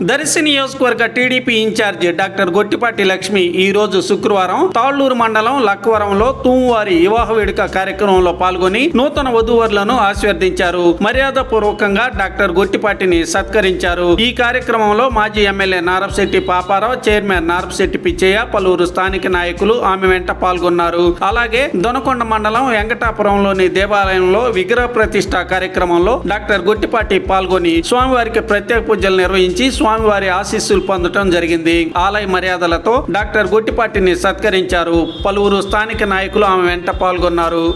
దర్శి నియోజకవర్గ TDP incharge doctor Gottipati Lakshmi ఈ రోజు శుక్రవారం తాళ్ళూరు మండలం లక్కవరంలో తూమువారి వివాహ వేడుక కార్యక్రమంలో పాల్గొని నూతన వధూవరులను ఆశీర్వదించారు. మర్యాద పూర్వకంగా డాక్టర్ గొట్టిపాటిని సత్కరించారు. ఈ కార్యక్రమంలో మాజీ ఎమ్మెల్యే నారపశెట్టి పాపారావు చైర్మన్ నారపశెట్టి పిచ్చయ్య పలువురు స్థానిక నాయకులు ఆమె వెంట పాల్గొన్నారు. అలాగే దొనకొండ మండలం వెంకటాపురంలోని దేవాలయంలో విగ్రహ ప్రతిష్ట కార్యక్రమంలో డాక్టర్ గొట్టిపాటి పాల్గొని స్వామివారికి ప్రత్యేక పూజలు నిర్వహించి స్వామివారి ఆశీస్సులు పొందటం జరిగింది. ఆలయ మర్యాదలతో డాక్టర్ గొట్టిపాటిని సత్కరించారు. పలువురు స్థానిక నాయకులు ఆమె వెంట పాల్గొన్నారు.